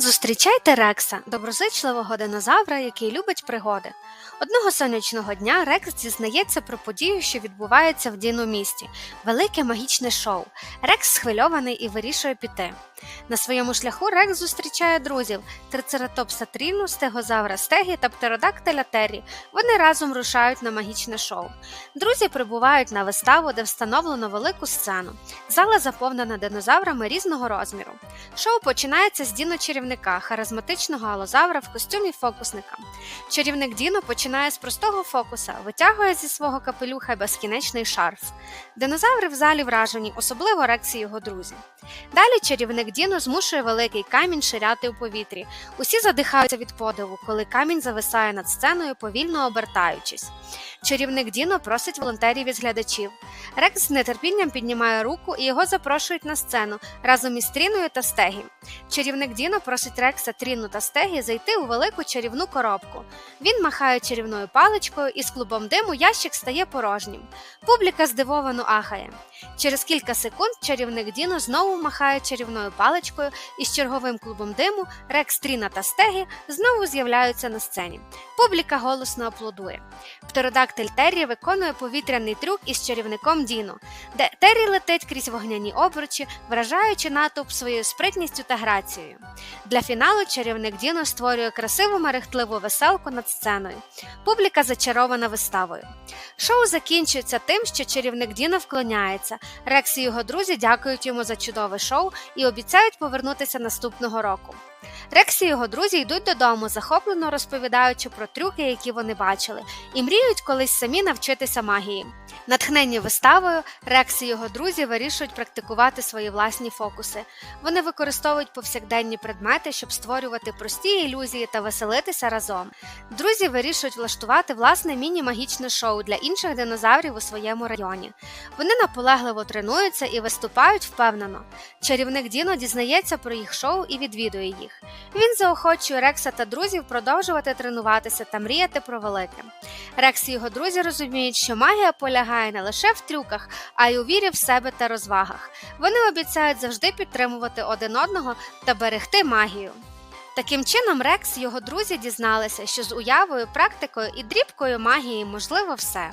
Зустрічайте Рекса, доброзичливого динозавра, який любить пригоди. Одного сонячного дня Рекс дізнається про подію, що відбувається в Діно місті велике магічне шоу. Рекс схвильований і вирішує піти. На своєму шляху Рекс зустрічає друзів трицератопса Тріну, стегозавра Стегі та птеродактиля Террі. Вони разом рушають на магічне шоу. Друзі прибувають на виставу, де встановлено велику сцену. Зала заповнена динозаврами різного розміру. Шоу починається з Діно чарівника, харизматичного алозавра в костюмі фокусника. Чарівник Діно починає з простого фокуса, витягує зі свого капелюха безкінечний шарф. Динозаври в залі вражені, особливо Рекс і його друзі. Далі чарівник Діно змушує великий камінь ширяти у повітрі. Усі задихаються від подиву, коли камінь зависає над сценою, повільно обертаючись. Чарівник Діно просить волонтерів із глядачів. Рекс з нетерпінням піднімає руку і його запрошують на сцену разом із Тріною та Стегі. Чарівник Діно просить Рекса, Тріну та Стегі зайти у велику чарівну коробку. Він махає чарівною паличкою, і з клубом диму ящик стає порожнім. Публіка здивовано ахає. Через кілька секунд чарівник Діно знову махає чарівною паличкою, і з черговим клубом диму Рекс, Тріна та Стегі знову з'являються на сцені. Публіка голосно аплодує. Птеродактиль Террі виконує повітряний трюк із чарівником Діно, де Террі летить крізь вогняні обручі, вражаючи натовп своєю спритністю та грацією. Для фіналу чарівник Діно створює красиву мерехтливу веселку над сценою. Публіка зачарована виставою. Шоу закінчується тим, що чарівник Діно вклоняється. Рекс і його друзі дякують йому за чудове шоу і обіцяють повернутися наступного року. Рекс і його друзі йдуть додому, захоплено розповідаючи про трюки, які вони бачили, і мріють колись самі навчитися магії. Натхнені виставою, Рекс і його друзі вирішують практикувати свої власні фокуси. Вони використовують повсякденні предмети, щоб створювати прості ілюзії та веселитися разом. Друзі вирішують влаштувати власне міні-магічне шоу для інших динозаврів у своєму районі. Вони наполегливо тренуються і виступають впевнено. Чарівник Діно дізнається про їх шоу і відвідує їх. Він заохочує Рекса та друзів продовжувати тренуватися та мріяти про велике. Рекс і його друзі розуміють, що магія полягає не лише в трюках, а й у вірі в себе та розвагах. Вони обіцяють завжди підтримувати один одного та берегти магію. Таким чином, Рекс і його друзі дізналися, що з уявою, практикою і дрібкою магії можливо все.